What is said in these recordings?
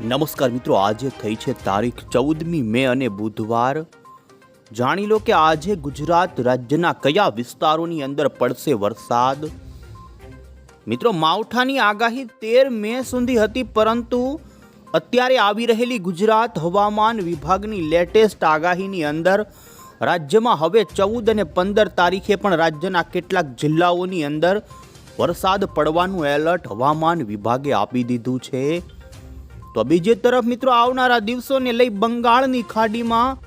નમસ્કાર મિત્રો, આજે થઈ છે તારીખ ચૌદમી મે અને બુધવાર. જાણી લો કે આજે ગુજરાત રાજ્યના કયા વિસ્તારોની અંદર પડશે વરસાદ? મિત્રો, માવઠાની આગાહી તેર મે સુધી હતી, પરંતુ અત્યારે આવી રહેલી ગુજરાત હવામાન વિભાગની લેટેસ્ટ આગાહીની અંદર રાજ્યમાં હવે ચૌદ અને પંદર તારીખે પણ રાજ્યના કેટલાક જિલ્લાઓની અંદર વરસાદ પડવાનું એલર્ટ હવામાન વિભાગે આપી દીધું છે. તો બીજી તરફ મિત્રો, આવનારા દિવસોને લઈ બંગાળની ખાડીમાં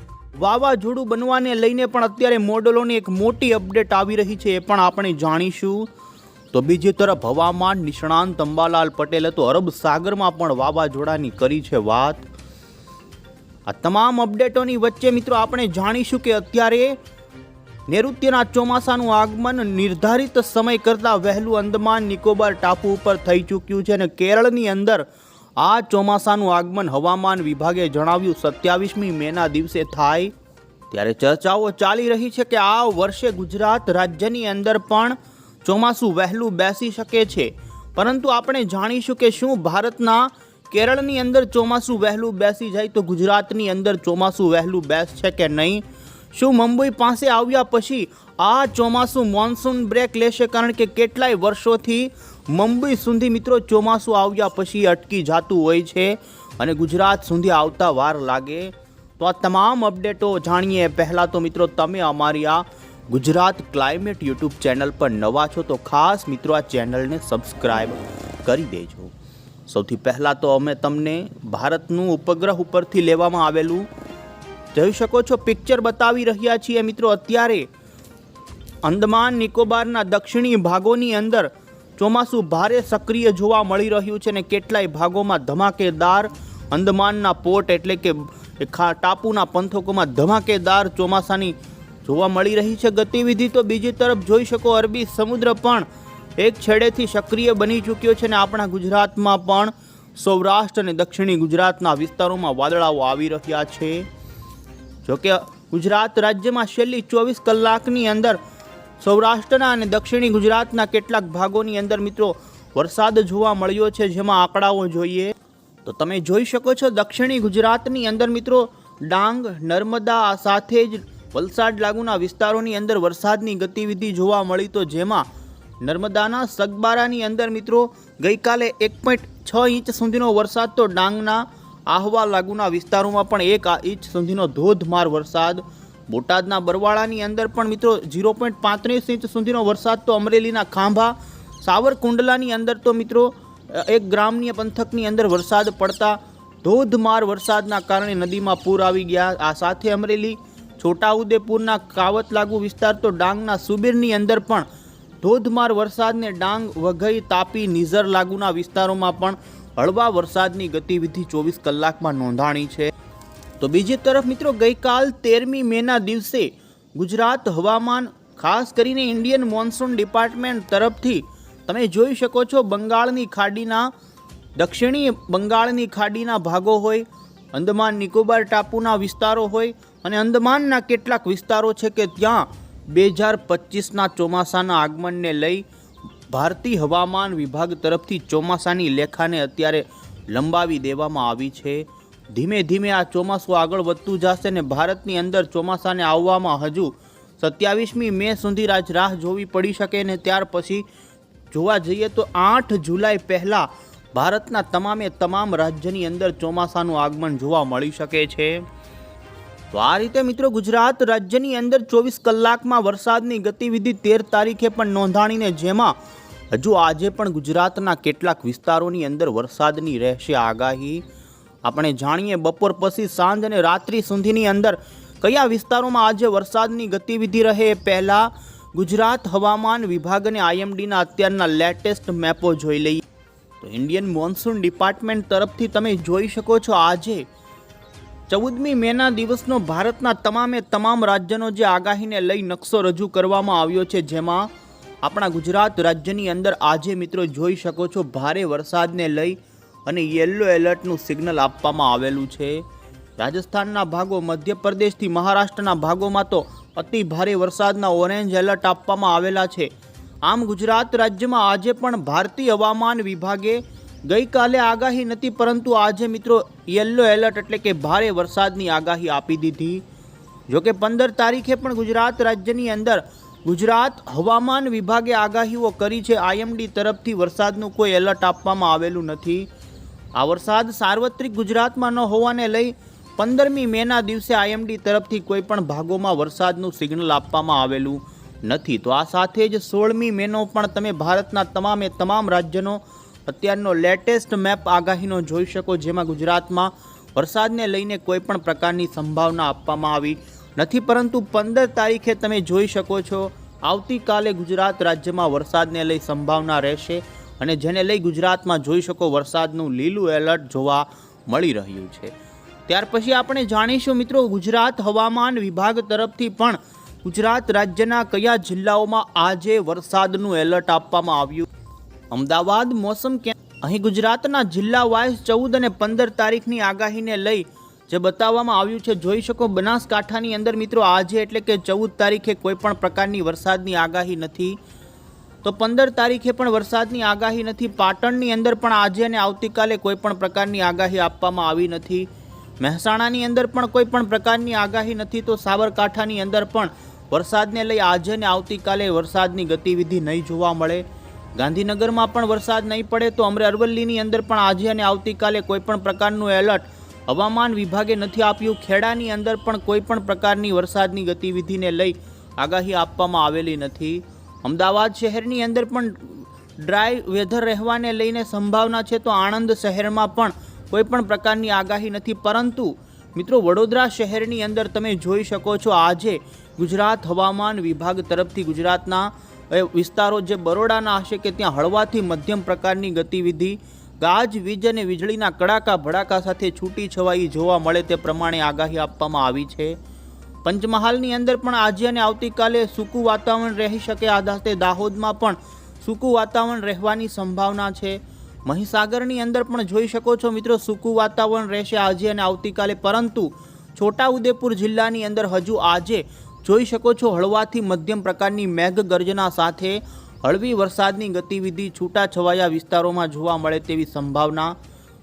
વાવાઝોડું બનવાને લઈને પણ અત્યારે મોડલોની એક મોટી અપડેટ આવી રહી છે એ પણ આપણે જાણીશું. તો બીજી તરફ હવામાન નિષ્ણાંત અંબાલાલ પટેલે તો અરબ સાગરમાં પણ વાવાઝોડાની કરી છે વાત. આ તમામ અપડેટોની વચ્ચે મિત્રો, આપણે જાણીશું કે અત્યારે નૈઋત્યના ચોમાસાનું આગમન નિર્ધારિત સમય કરતાં વહેલું અંદમાન નિકોબાર ટાપુ ઉપર થઈ ચૂક્યું છે અને કેરળની અંદર આ ચોમાસાનું આગમન હવામાન વિભાગે જણાવ્યું, સત્યાવીસમી મેના દિવસે થાય. ત્યારે ચર્ચાઓ ચાલી રહી છે કે આ વર્ષે ગુજરાત રાજ્યની અંદર પણ ચોમાસું વહેલું બેસી શકે છે. પરંતુ આપણે જાણીશું કે શું ભારતના કેરળની અંદર ચોમાસું વહેલું બેસી જાય તો ગુજરાતની અંદર ચોમાસું વહેલું બેસશે કે નહીં? શું મુંબઈ પાસે આવ્યા પછી આ ચોમાસું મોન્સૂન બ્રેક લેશે? કારણ કે કેટલાય વર્ષોથી મુંબઈ સુધી મિત્રો ચોમાસું આવ્યા પછી અટકી જતું હોય છે અને ગુજરાત સુધી આવતા વાર લાગે. તો આ તમામ અપડેટો જાણીએ. પહેલાં તો મિત્રો તમે અમારી આ ગુજરાત ક્લાઇમેટ યુટ્યુબ ચેનલ પર નવા છો તો ખાસ મિત્રો આ ચેનલને સબસ્ક્રાઈબ કરી દેજો. સૌથી પહેલાં તો અમે તમને ભારતનું ઉપગ્રહ ઉપરથી લેવામાં આવેલું જોઈ શકો છો. પિક્ચર બતાવી રહ્યા છીએ મિત્રો. અત્યારે અંદમાન નિકોબારના દક્ષિણી ભાગોની અંદર ચોમાસું ભારે સક્રિય જોવા મળી રહ્યું છે અને કેટલાય ભાગોમાં ધમાકેદાર અંદમાનના પોર્ટ એટલે કે ટાપુના પંથકોમાં ધમાકેદાર ચોમાસાની જોવા મળી રહી છે. ગતિવિધિ તો બીજી તરફ જોઈ શકો, અરબી સમુદ્ર પણ એક છેડેથી સક્રિય બની ચૂક્યો છે અને આપણા ગુજરાતમાં પણ સૌરાષ્ટ્ર અને દક્ષિણી ગુજરાતના વિસ્તારોમાં વાદળાઓ આવી રહ્યા છે. જોકે ગુજરાત રાજ્યમાં છેલ્લી ચોવીસ કલાકની અંદર સૌરાષ્ટ્રના અને દક્ષિણી ગુજરાતના કેટલાક ભાગોની અંદર મિત્રો વરસાદ જોવા મળ્યો છે, જેમાં આંકડાઓ જોઈએ. તો તમે જોઈ શકો છો, દક્ષિણી ગુજરાતની અંદર મિત્રો ડાંગ, નર્મદા સાથે જ વલસાડ લાગુના વિસ્તારોની અંદર વરસાદની ગતિવિધિ જોવા મળી. તો જેમાં નર્મદાના સગબારાની અંદર મિત્રો ગઈકાલે એક પોઈન્ટ છ ઇંચ સુધીનો વરસાદ, તો ડાંગના આહવા લાગુના વિસ્તારોમાં પણ એક ઇંચ સુધીનો ધોધમાર વરસાદ બોટાદના બરવાળાની અંદર પણ મિત્રો ઝીરો પોઈન્ટ પાંત્રીસ ઇંચ સુધીનો વરસાદ તો અમરેલીના ખાંભા, સાવરકુંડલાની અંદર તો મિત્રો એક ગ્રામ્ય પંથકની અંદર વરસાદ પડતા ધોધમાર વરસાદના કારણે નદીમાં પૂર આવી ગયા. આ સાથે અમરેલી, છોટાઉદેપુરના કાવત લાગુ વિસ્તાર તો ડાંગના સુબીરની અંદર પણ ધોધમાર વરસાદને ડાંગ, વઘઈ, તાપી, નિઝર લાગુના વિસ્તારોમાં પણ હળવા વરસાદની ગતિવિધિ ચોવીસ કલાકમાં નોંધાણી છે. તો બીજી તરફ મિત્રો ગઈકાલ તેરમી મેના દિવસે ગુજરાત હવામાન, ખાસ કરીને ઇન્ડિયન મોન્સૂન ડિપાર્ટમેન્ટ તરફથી તમે જોઈ શકો છો બંગાળની ખાડીના, દક્ષિણી બંગાળની ખાડીના ભાગો હોય, અંદમાન નિકોબાર ટાપુના વિસ્તારો હોય અને અંદમાનના કેટલાક વિસ્તારો છે કે ત્યાં બે હજાર પચીસના ચોમાસાના આગમનને લઈ ભારતીય હવામાન વિભાગ તરફથી ચોમાસાની લેખાને અત્યારે લંબાવી દેવામાં આવી છે. ધીમે ધીમે આ ચોમાસું આગળ વધતું જશે અને ભારતની અંદર ચોમાસાને આવવામાં હજુ સત્યાવીસમી મે સુધી રાજ રાહ જોવી પડી શકે ને ત્યાર પછી જોવા જઈએ તો આઠ જુલાઈ પહેલાં ભારતના તમામે તમામ રાજ્યની અંદર ચોમાસાનું આગમન જોવા મળી શકે છે. તો આ રીતે મિત્રો ગુજરાત રાજ્યની અંદર ચોવીસ કલાકમાં વરસાદની ગતિવિધિ તેર તારીખે પણ નોંધાણીને જેમાં હજુ આજે પણ ગુજરાતના કેટલાક વિસ્તારોની અંદર વરસાદની રહેશે આગાહી. આપણે જાણીએ બપોર પછી સાંજ અને રાત્રિ સુધીની અંદર કયા વિસ્તારોમાં આજે વરસાદની ગતિવિધિ રહે? એ પહેલાં ગુજરાત હવામાન વિભાગ અને આઈએમડીના અત્યારના લેટેસ્ટ મેપો જોઈ લઈએ. તો ઇન્ડિયન મોન્સૂન ડિપાર્ટમેન્ટ તરફથી તમે જોઈ શકો છો આજે ચૌદમી મેના દિવસનો ભારતના તમામે તમામ રાજ્યનો જે આગાહીને લઈ નકશો રજૂ કરવામાં આવ્યો છે, જેમાં આપણા ગુજરાત રાજ્યની અંદર આજે મિત્રો જોઈ શકો છો, ભારે વરસાદને લઈ અને યલો એલર્ટનું સિગ્નલ આપવામાં આવેલું છે. રાજસ્થાનના ભાગો, મધ્યપ્રદેશથી મહારાષ્ટ્રના ભાગોમાં તો અતિ ભારે વરસાદના ઓરેન્જ એલર્ટ આપવામાં આવેલા છે. આમ ગુજરાત રાજ્યમાં આજે પણ ભારતીય હવામાન વિભાગે ગઈકાલે આગાહી નથી, પરંતુ આજે મિત્રો યલો એલર્ટ એટલે કે ભારે વરસાદની આગાહી આપી દીધી. જોકે પંદર તારીખે પણ ગુજરાત રાજ્યની અંદર ગુજરાત હવામાન વિભાગે આગાહીઓ કરી છે. આઈએમડી તરફથી વરસાદનું કોઈ એલર્ટ આપવામાં આવેલું નથી. આ વરસાદ સાર્વત્રિક ગુજરાતમાં ન હોવાને લઈ પંદરમી મેના દિવસે આઈએમડી તરફથી કોઈ પણ ભાગોમાં વરસાદનું સિગ્નલ આપવામાં આવેલું નથી. તો આ સાથે જ સોળમી મેનો પણ તમે ભારતના તમામે તમામ રાજ્યનો અત્યારનો લેટેસ્ટ મેપ આગાહીનો જોઈ શકો, જેમાં ગુજરાતમાં વરસાદને લઈને કોઈ પણ પ્રકારની સંભાવના આપવામાં આવી નથી. પરંતુ પંદર તારીખે તમે જોઈ શકો છો, આવતીકાલે ગુજરાત રાજ્યમાં વરસાદને લઈ સંભાવના રહેશે. અને જેને લઈ ગુજરાતમાં જોઈ શકો વરસાદનું લીલું એલર્ટ જોવા મળી રહ્યું છે. ત્યાર પછી આપણે જાણીશું મિત્રો ગુજરાત હવામાન વિભાગ તરફથી પણ ગુજરાત રાજ્યના કયા જિલ્લાઓમાં આજે વરસાદનું એલર્ટ આપવામાં આવ્યું? અમદાવાદ, મોસમ કે અહીં ગુજરાતના જિલ્લા વાઇઝ ચૌદ અને પંદર તારીખની આગાહીને લઈ જે બતાવવામાં આવ્યું છે, જોઈ શકો બનાસકાંઠાની અંદર મિત્રો આજે એટલે કે ચૌદ તારીખે કોઈ પણ પ્રકારની વરસાદની આગાહી નથી તો પંદર તારીખે પણ વરસાદની આગાહી નથી. પાટણની અંદર પણ આજે અને આવતીકાલે કોઈ પણ પ્રકારની આગાહી આપવામાં આવી નથી. મહેસાણાની અંદર પણ કોઈ પણ પ્રકારની આગાહી નથી તો સાબરકાંઠાની અંદર પણ વરસાદને લઈ આજે અને આવતીકાલે વરસાદની ગતિવિધિ નહીં જોવા મળે. ગાંધીનગરમાં પણ વરસાદ નહીં પડે તો અમરે અરવલ્લીની અંદર પણ આજે અને આવતીકાલે કોઈ પણ પ્રકારનું એલર્ટ હવામાન વિભાગે નથી આપ્યું. ખેડાની અંદર પણ કોઈ પણ પ્રકારની વરસાદની ગતિવિધિને લઈ આગાહી આપવામાં આવેલી નથી. અમદાવાદ શહેરની અંદર પણ ડ્રાય વેધર રહેવાને લઈને સંભાવના છે, તો આણંદ શહેરમાં પણ કોઈ પણ પ્રકારની આગાહી નથી. પરંતુ મિત્રો, વડોદરા શહેરની અંદર તમે જોઈ શકો છો, આજે ગુજરાત હવામાન વિભાગ તરફથી ગુજરાતના વિસ્તારો જે બરોડાના હશે કે ત્યાં હળવાથી મધ્યમ પ્રકારની ગતિવિધિ, ગાજ, વીજ અને વીજળીના કડાકા ભડાકા સાથે છૂટી છવાઈ જોવા મળે તે પ્રમાણે આગાહી આપવામાં આવી છે. પંચમહાલની અંદર પણ આજે અને આવતીકાલે સૂકું વાતાવરણ રહી શકે. આ સાથે દાહોદમાં પણ સૂકું વાતાવરણ રહેવાની સંભાવના છે. મહીસાગરની અંદર પણ જોઈ શકો છો મિત્રો, સૂકું વાતાવરણ રહેશે આજે અને આવતીકાલે. પરંતુ છોટાઉદેપુર જિલ્લાની અંદર હજુ આજે જોઈ શકો છો હળવાથી મધ્યમ પ્રકારની મેઘગર્જના સાથે હળવી વરસાદની ગતિવિધિ છૂટાછવાયા વિસ્તારોમાં જોવા મળે તેવી સંભાવના.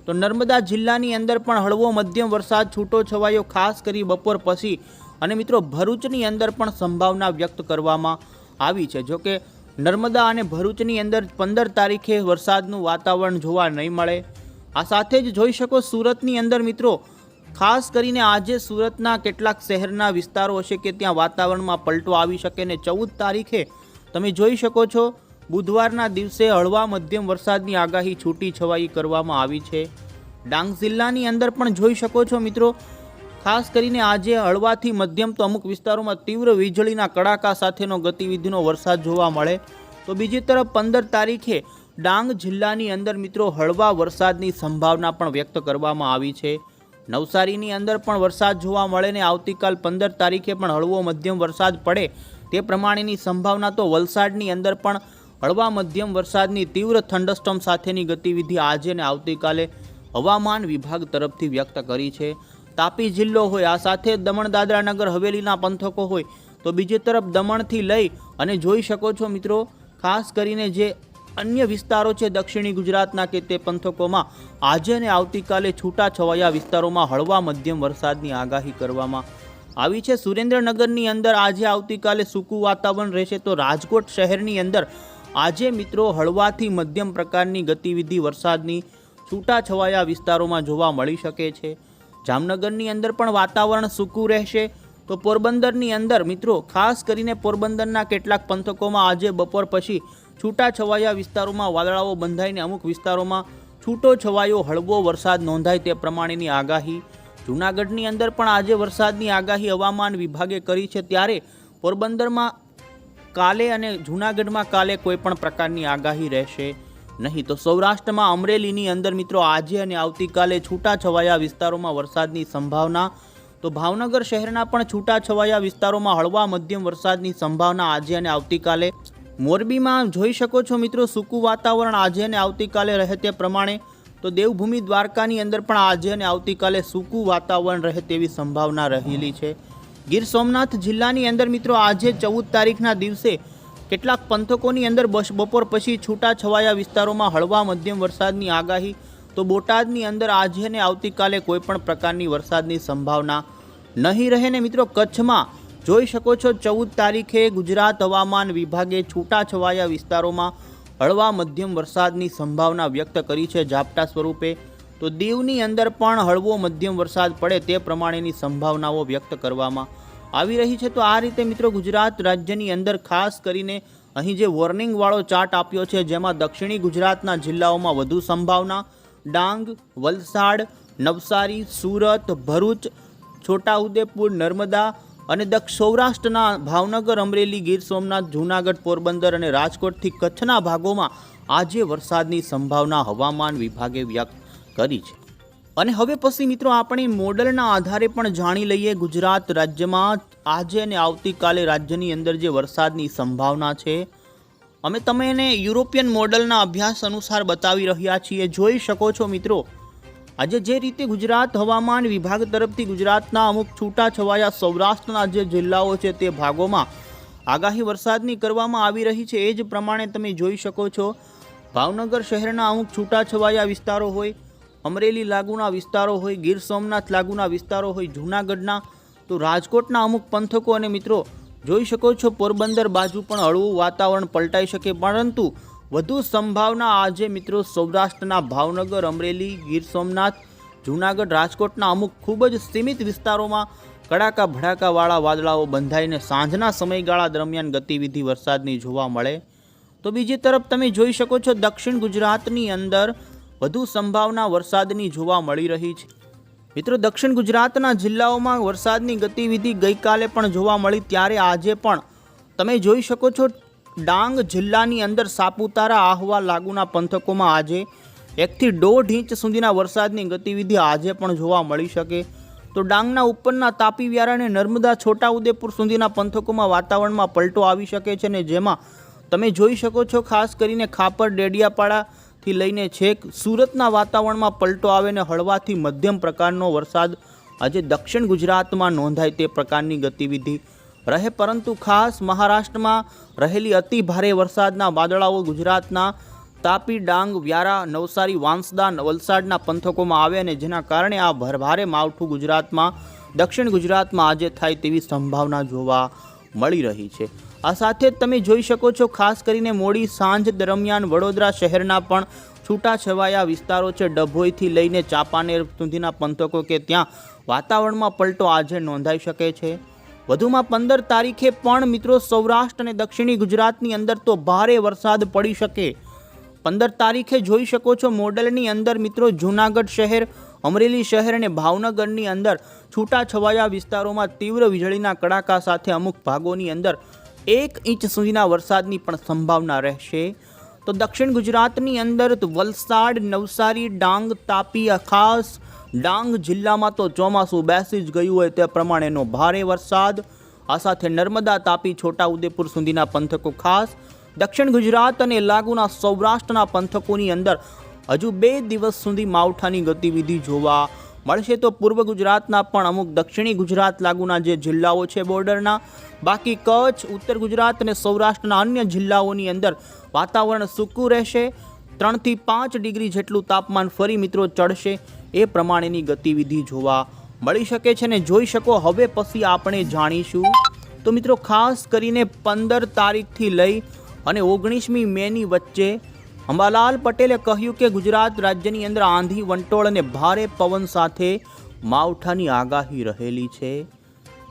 તો નર્મદા જિલ્લાની અંદર પણ હળવો મધ્યમ વરસાદ છૂટો છવાયો ખાસ કરી બપોર પછી અને મિત્રો ભરૂચની અંદર પણ સંભાવના વ્યક્ત કરવામાં આવી છે. જોકે નર્મદા અને ભરૂચની અંદર પંદર તારીખે વરસાદનું વાતાવરણ જોવા નહીં મળે. આ સાથે જ જોઈ શકો સુરતની અંદર મિત્રો, ખાસ કરીને આજે સુરતના કેટલાક શહેરના વિસ્તારો હશે કે ત્યાં વાતાવરણમાં પલટો આવી શકે ને ચૌદ તારીખે તમે જોઈ શકો છો, બુધવારના દિવસે હળવા મધ્યમ વરસાદની આગાહી છૂટી છવાઈ કરવામાં આવી છે. ડાંગ જિલ્લાની અંદર પણ જોઈ શકો છો મિત્રો ખાસ કરીને આજે હળવાથી મધ્યમ તો અમુક વિસ્તારોમાં તીવ્ર વીજળીના કડાકા સાથેનો ગતિવિધિનો વરસાદ જોવા મળે. તો બીજી તરફ પંદર તારીખે ડાંગ જિલ્લાની અંદર મિત્રો હળવા વરસાદની સંભાવના પણ વ્યક્ત કરવામાં આવી છે. નવસારીની અંદર પણ વરસાદ જોવા મળે ને આવતીકાલ પંદર તારીખે પણ હળવો મધ્યમ વરસાદ પડે. તે પ્રમાણેની સંભાવના તો વલસાડની અંદર પણ હળવા મધ્યમ વરસાદની તીવ્ર થંડસ્ટમ સાથેની ગતિવિધિ આજે અને આવતીકાલે હવામાન વિભાગ તરફથી વ્યક્ત કરી છે. તાપી જિલ્લો હોય, આ સાથે દમણ દાદરા નગર હવેલીના પંથકો હોય, તો બીજી તરફ દમણથી લઈ અને જોઈ શકો છો મિત્રો, ખાસ કરીને જે અન્ય વિસ્તારો છે દક્ષિણી ગુજરાતના કે તે પંથકોમાં, આજે અને આવતીકાલે છૂટા છવાયા વિસ્તારોમાં હળવા મધ્યમ વરસાદની આગાહી કરવામાં આવી છે. સુરેન્દ્રનગરની અંદર આજે આવતીકાલે સૂકું વાતાવરણ રહેશે, તો રાજકોટ શહેરની અંદર આજે મિત્રો હળવાથી મધ્યમ પ્રકારની ગતિવિધિ વરસાદની છૂટા છવાયા વિસ્તારોમાં જોવા મળી શકે છે. જામનગરની અંદર પણ વાતાવરણ સૂકું રહેશે. તો પોરબંદરની અંદર, મિત્રો, ખાસ કરીને પોરબંદરના કેટલાક પંથકોમાં આજે બપોર પછી છૂટા છવાયા વિસ્તારોમાં વાદળાઓ બંધાઈને અમુક વિસ્તારોમાં છૂટો છવાયો હળવો વરસાદ નોંધાય તે પ્રમાણેની આગાહી. જૂનાગઢની અંદર પણ આજે વરસાદની આગાહી હવામાન વિભાગે કરી છે. ત્યારે પોરબંદરમાં કાલે અને જૂનાગઢમાં કાલે કોઈ પણ પ્રકારની આગાહી રહેશે. નહીં તો સૌરાષ્ટ્રમાં અમરેલીની અંદર મિત્રો આજે અને આવતીકાલે છૂટાછવાયા વિસ્તારોમાં વરસાદની સંભાવના. તો ભાવનગર શહેરના પણ છૂટાછવાયા વિસ્તારોમાં હળવા મધ્યમ વરસાદની સંભાવના આજે અને આવતીકાલે. મોરબીમાં જોઈ શકો છો મિત્રો સૂકું વાતાવરણ આજે અને આવતીકાલે રહે તે પ્રમાણે. તો દેવભૂમિ દ્વારકાની અંદર પણ આજે અને આવતીકાલે સૂકું વાતાવરણ રહે તેવી સંભાવના રહેલી છે. ગીર સોમનાથ જિલ્લાની અંદર મિત્રો આજે ચૌદ તારીખના દિવસે કેટલાક પંથકોની અંદર બસ બપોર પછી છૂટા છવાયા વિસ્તારોમાં હળવા મધ્યમ વરસાદની આગાહી, તો બોટાદની અંદર આજે અને આવતીકાલે કોઈ પણ પ્રકારની વરસાદની સંભાવના નહીં રહે ને મિત્રો કચ્છમાં જોઈ શકો છો ચૌદ તારીખે ગુજરાત હવામાન વિભાગે છૂટા છવાયા વિસ્તારોમાં હળવા મધ્યમ વરસાદની સંભાવના વ્યક્ત કરી છે ઝાપટા સ્વરૂપે. તો દીવની અંદર પણ હળવો મધ્યમ વરસાદ પડે તે પ્રમાણેની સંભાવનાઓ વ્યક્ત કરવામાં આવી રહી છે, તો આ રીતે મિત્રો ગુજરાત રાજ્યની અંદર ખાસ કરીને અહીં જે વોર્નિંગવાળો ચાર્ટ આપ્યો છે, જેમાં દક્ષિણી ગુજરાતના જિલ્લાઓમાં વધુ સંભાવના, ડાંગ, વલસાડ, નવસારી, સુરત, ભરૂચ, છોટાઉદેપુર, નર્મદા અને દક્ષ સૌરાષ્ટ્રના ભાવનગર, અમરેલી, ગીર સોમનાથ, જૂનાગઢ, પોરબંદર અને રાજકોટથી કચ્છના ભાગોમાં આજે વરસાદની સંભાવના હવામાન વિભાગે વ્યક્ત કરી છે. અને હવે પછી મિત્રો આપણે મોડલના આધારે પણ જાણી લઈએ ગુજરાત રાજ્યમાં આજે અને આવતીકાલે રાજ્યની અંદર જે વરસાદની સંભાવના છે. અમે તમે એને યુરોપિયન મોડલના અભ્યાસ અનુસાર બતાવી રહ્યા છીએ. જોઈ શકો છો મિત્રો, આજે જે રીતે ગુજરાત હવામાન વિભાગ તરફથી ગુજરાતના અમુક છૂટા છવાયા સૌરાષ્ટ્રના જે જિલ્લાઓ છે તે ભાગોમાં આગાહી વરસાદની કરવામાં આવી રહી છે. એ જ પ્રમાણે તમે જોઈ શકો છો, ભાવનગર શહેરના અમુક છૂટા છવાયા વિસ્તારો હોય અમરેલી લાગુના વિસ્તારો હોય, ગીર સોમનાથ લાગુના વિસ્તારો હોય, જૂનાગઢના, તો રાજકોટના અમુક પંથકો અને મિત્રો, જોઈ શકો છો પોરબંદર બાજુ પણ હળવું વાતાવરણ પલટાઈ શકે, પરંતુ વધુ સંભાવના આજે મિત્રો સૌરાષ્ટ્રના ભાવનગર, અમરેલી, ગીર સોમનાથ, જૂનાગઢ, રાજકોટના અમુક ખૂબ જ સીમિત વિસ્તારોમાં કડાકા ભડાકાવાળા વાદળાઓ બંધાઈને સાંજના સમયગાળા દરમિયાન ગતિવિધિ વરસાદની જોવા મળે. તો બીજી તરફ તમે જોઈ શકો છો દક્ષિણ ગુજરાતની અંદર વધુ સંભાવના વરસાદની જોવા મળી રહી છે. મિત્રો, દક્ષિણ ગુજરાતના જિલ્લાઓમાં વરસાદની ગતિવિધિ ગઈકાલે પણ જોવા મળી, ત્યારે આજે પણ તમે જોઈ શકો છો, ડાંગ જિલ્લાની અંદર સાપુતારા આહવા લાગુના પંથકોમાં આજે એકથી દોઢ ઇંચ સુધીના વરસાદની ગતિવિધિ આજે પણ જોવા મળી શકે. તો ડાંગના ઉપરના તાપી વ્યારા અને નર્મદા છોટાઉદેપુર સુધીના પંથકોમાં વાતાવરણમાં પલટો આવી શકે છે ને જેમાં તમે જોઈ શકો છો, ખાસ કરીને ખાપર ડેડિયાપાડાથી લઈને છેક સુરતના વાતાવરણમાં પલટો આવે ને હળવાથી મધ્યમ પ્રકારનો વરસાદ આજે દક્ષિણ ગુજરાતમાં નોંધાય તે પ્રકારની ગતિવિધિ રહે પરંતુ ખાસ મહારાષ્ટ્રમાં રહેલી અતિ ભારે વરસાદના વાદળાઓ ગુજરાતના તાપી ડાંગ, વ્યારા, નવસારી, વાંસદા, વલસાડના પંથકોમાં આવે અને જેના કારણે આ ભરભારે માવઠું ગુજરાતમાં, દક્ષિણ ગુજરાતમાં આજે થાય તેવી સંભાવના જોવા મળી રહી છે. આ સાથે જ તમે જોઈ શકો છો, ખાસ કરીને મોડી સાંજ દરમિયાન વડોદરા શહેરના પણ છૂટાછવાયા વિસ્તારો છે. ડભોઈથી લઈને ચાંપાનેર સુધીના પંથકો કે ત્યાં વાતાવરણમાં પલટો આજે નોંધાઈ શકે છે. વધુમાં પંદર તારીખે પણ મિત્રો સૌરાષ્ટ્ર અને દક્ષિણી ગુજરાતની અંદર તો ભારે વરસાદ પડી શકે. પંદર તારીખે જોઈ શકો છો, મોડલની અંદર મિત્રો જૂનાગઢ શહેર, અમરેલી શહેર અને ભાવનગરની અંદર છૂટાછવાયા વિસ્તારોમાં તીવ્ર વીજળીના કડાકા સાથે અમુક ભાગોની અંદર એક ઇંચ સુધીના વરસાદની પણ સંભાવના રહેશે. તો દક્ષિણ ગુજરાતની અંદર વલસાડ, નવસારી, ડાંગ તાપી ખાસ. ડાંગ જિલ્લામાં તો ચોમાસું બેસી જ ગયું હોય તે પ્રમાણેનો ભારે વરસાદ. આ સાથે નર્મદા તાપી છોટાઉદેપુર સુધીના પંથકો ખાસ. દક્ષિણ ગુજરાત અને લાગુના સૌરાષ્ટ્રના પંથકોની અંદર હજુ બે દિવસ સુધી માવઠાની ગતિવિધિ જોવા મળશે તો પૂર્વ ગુજરાતના પણ અમુક દક્ષિણી ગુજરાત લાગુના જે જિલ્લાઓ છે બોર્ડરના, બાકી કચ્છ, ઉત્તર ગુજરાત અને સૌરાષ્ટ્રના અન્ય જિલ્લાઓની અંદર વાતાવરણ સૂકું રહેશે. ત્રણથી પાંચ ડિગ્રી જેટલું તાપમાન ફરી મિત્રો ચડશે. એ પ્રમાણેની ગતિવિધિ જોવા મળી શકે છે ને જોઈ શકો. હવે પછી આપણે જાણીશું. તો મિત્રો ખાસ કરીને પંદર તારીખથી લઈ અને ઓગણીસમી મેની વચ્ચે અંબાલાલ પટેલે કહ્યું કે ગુજરાત રાજ્યની અંદર આંધી વંટોળ અને ભારે પવન સાથે માવઠાની આગાહી રહેલી છે.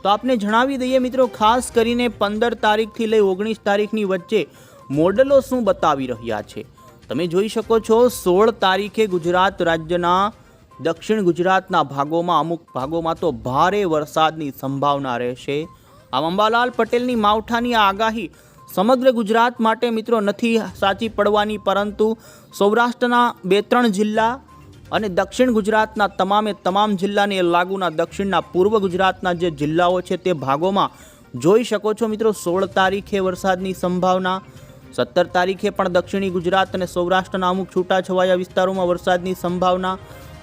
તો આપને જણાવી દઈએ મિત્રો, ખાસ કરીને પંદર તારીખથી લઈ ઓગણીસ તારીખની વચ્ચે મોડલો શું બતાવી રહ્યા છે? તમે જોઈ શકો છો, સોળ તારીખે ગુજરાત રાજ્યના, દક્ષિણ ગુજરાતના ભાગોમાં અમુક ભાગોમાં તો ભારે વરસાદની સંભાવના રહેશે. આમ અંબાલાલ પટેલની માવઠાની આગાહી સમગ્ર ગુજરાત માટે મિત્રો નથી સાચી પડવાની, પરંતુ સૌરાષ્ટ્રના બે ત્રણ જિલ્લા અને દક્ષિણ ગુજરાતના તમામે તમામ જિલ્લાને લાગુના દક્ષિણના પૂર્વ ગુજરાતના જે જિલ્લાઓ છે તે ભાગોમાં જોઈ શકો છો મિત્રો, સોળ તારીખે વરસાદની સંભાવના, સત્તર તારીખે પણ દક્ષિણી ગુજરાત અને સૌરાષ્ટ્રના અમુક છૂટાછવાયા વિસ્તારોમાં વરસાદની સંભાવના,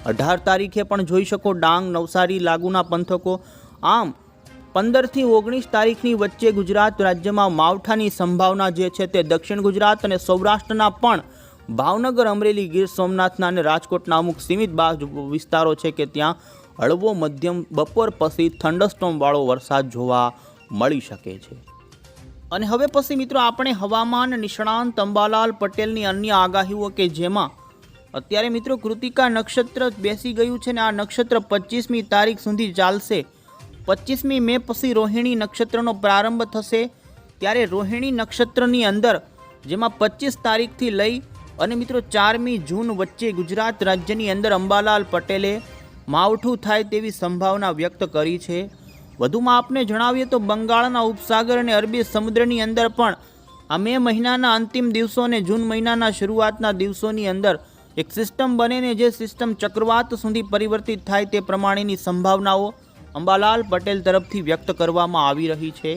અઢાર તારીખે પણ જોઈ શકો ડાંગ, નવસારી લાગુના પંથકો. આમ પંદરથી ઓગણીસ તારીખની વચ્ચે ગુજરાત રાજ્યમાં માવઠાની સંભાવના જે છે તે દક્ષિણ ગુજરાત અને સૌરાષ્ટ્રના પણ ભાવનગર, અમરેલી, ગીર સોમનાથના અને રાજકોટના અમુક સીમિત બાજુ વિસ્તારો છે કે ત્યાં હળવો મધ્યમ બપોર પછી થંડરસ્ટોમવાળો વરસાદ જોવા મળી શકે છે. અને હવે પછી મિત્રો આપણે હવામાન નિષ્ણાંત અંબાલાલ પટેલની અન્ય આગાહીઓ કે જેમાં અત્યારે મિત્રો કૃતિકા નક્ષત્ર બેસી ગયું છે ને આ નક્ષત્ર પચીસમી તારીખ સુધી ચાલશે. પચીસમી મે પછી રોહિણી નક્ષત્રનો પ્રારંભ થશે. ત્યારે રોહિણી નક્ષત્રની અંદર, જેમાં પચીસ તારીખથી લઈ અને મિત્રો ચારમી જૂન વચ્ચે ગુજરાત રાજ્યની અંદર અંબાલાલ પટેલે માવઠું થાય તેવી સંભાવના વ્યક્ત કરી છે. વધુમાં આપને જણાવીએ તો બંગાળના ઉપસાગર અને અરબી સમુદ્રની અંદર પણ, આ મે મહિનાના અંતિમ દિવસો અને જૂન મહિનાના શરૂઆતના દિવસોની અંદર એક સિસ્ટમ બને ને જે સિસ્ટમ ચક્રવાત સુધી પરિવર્તિત થાય તે પ્રમાણેની સંભાવનાઓ અંબાલાલ પટેલ તરફથી વ્યક્ત કરવામાં આવી રહી છે.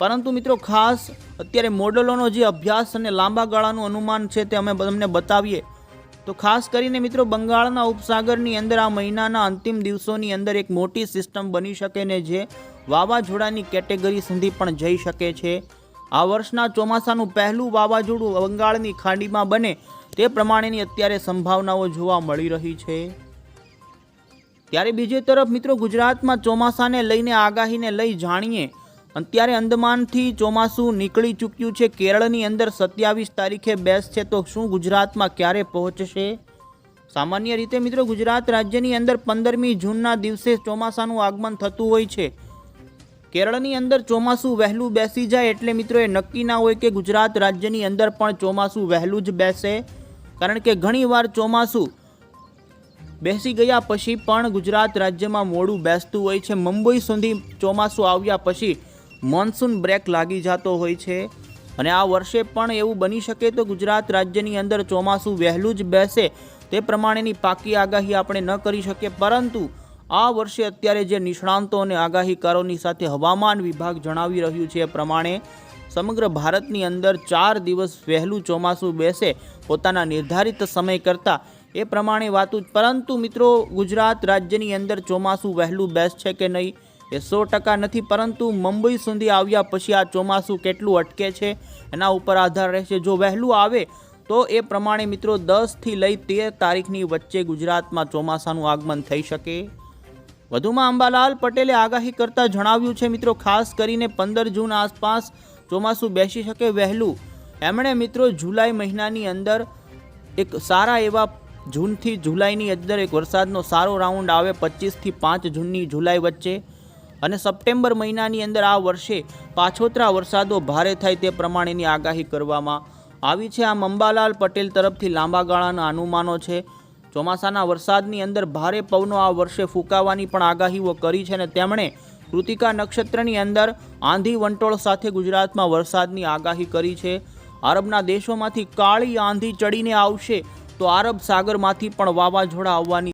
પરંતુ મિત્રો ખાસ અત્યારે મોડલોનો જે અભ્યાસ અને લાંબા ગાળાનું અનુમાન છે તે અમે તમને બતાવીએ. તો ખાસ કરીને મિત્રો બંગાળના ઉપસાગરની અંદર આ મહિનાના અંતિમ દિવસોની અંદર એક મોટી સિસ્ટમ બની શકે ને જે વાવાઝોડાની કેટેગરી સુધી પણ જઈ શકે છે. આ વર્ષના ચોમાસાનું પહેલું વાવાઝોડું બંગાળની ખાડીમાં બને તે પ્રમાણેની અત્યારે સંભાવનાઓ જોવા મળી રહી છે. ત્યારે બીજી તરફ મિત્રો ગુજરાતમાં ચોમાસાને લઈને આગાહીને લઈ જાણીએ અત્યારે અંદમાનથી ચોમાસું નીકળી ચૂક્યું છે. કેરળની અંદર સત્યાવીસ તારીખે બેસ છે, તો શું ગુજરાતમાં ક્યારે પહોંચશે? સામાન્ય રીતે મિત્રો ગુજરાત રાજ્યની અંદર પંદરમી જૂનના દિવસે ચોમાસાનું આગમન થતું હોય છે. કેરળની અંદર ચોમાસું વહેલું બેસી જાય એટલે મિત્રો એ નક્કી ના હોય કે ગુજરાત રાજ્યની અંદર પણ ચોમાસું વહેલું જ બેસે, કારણ કે ઘણીવાર ચોમાસું બેસી ગયા પછી પણ ગુજરાત રાજ્યમાં મોડું બેસતું હોય છે. મુંબઈ સુધી ચોમાસું આવ્યા પછી મોન્સૂન બ્રેક લાગી જતો હોય છે. અને આ વર્ષે પણ એવું બની શકે તો ગુજરાત રાજ્યની અંદર ચોમાસું વહેલું જ બેસે. તે પ્રમાણેની પાકી આગાહી આપણે ન કરી શકીએ. પરંતુ આ વર્ષે અત્યારે જે નિષ્ણાંતો અને આગાહીકારોની સાથે હવામાન વિભાગ જણાવી રહ્યું છે એ પ્રમાણે સમગ્ર ભારતની અંદર ચાર દિવસ વહેલું ચોમાસું બેસે. પોતાના નિર્ધારિત સમય કરતાં એ પ્રમાણે વાતું પરંતુ મિત્રો, ગુજરાત રાજ્યની અંદર ચોમાસું વહેલું બેસ્ટ છે કે નહીં એ સો ટકા નથી. પરંતુ મુંબઈ સુધી આવ્યા પછી આ ચોમાસું કેટલું અટકે છે એના ઉપર આધાર રહેશે. જો વહેલું આવે તો એ પ્રમાણે મિત્રો, દસથી લઈ તેર તારીખની વચ્ચે ગુજરાતમાં ચોમાસાનું આગમન થઈ શકે. વધુમાં અંબાલાલ પટેલે આગાહી કરતાં જણાવ્યું છે, મિત્રો, ખાસ કરીને પંદર જૂન આસપાસ ચોમાસું બેસી શકે વહેલું. એમણે મિત્રો, જુલાઈ મહિનાની અંદર એક સારા એવા જૂનથી જુલાઈની અંદર એક વરસાદનો સારો રાઉન્ડ આવે પચીસથી પાંચ જૂનની જુલાઈ વચ્ચે. અને સપ્ટેમ્બર મહિનાની અંદર આ વર્ષે પાછોતરા વરસાદો ભારે થાય તે પ્રમાણેની આગાહી કરવામાં આવી છે. આ અંબાલાલ પટેલ તરફથી લાંબા ગાળાના અનુમાનો છે. ચોમાસાના વરસાદની અંદર ભારે પવનો આ વર્ષે ફૂંકાવાની પણ આગાહીઓ કરી છે અને તેમણે કૃતિકા નક્ષત્રની અંદર આંધી વંટોળ સાથે ગુજરાતમાં વરસાદની આગાહી કરી છે. અરબના દેશોમાંથી કાળી આંધી ચડીને આવશે તો આરબ સાગરમાંથી પણ વાવાઝોડા આવવાની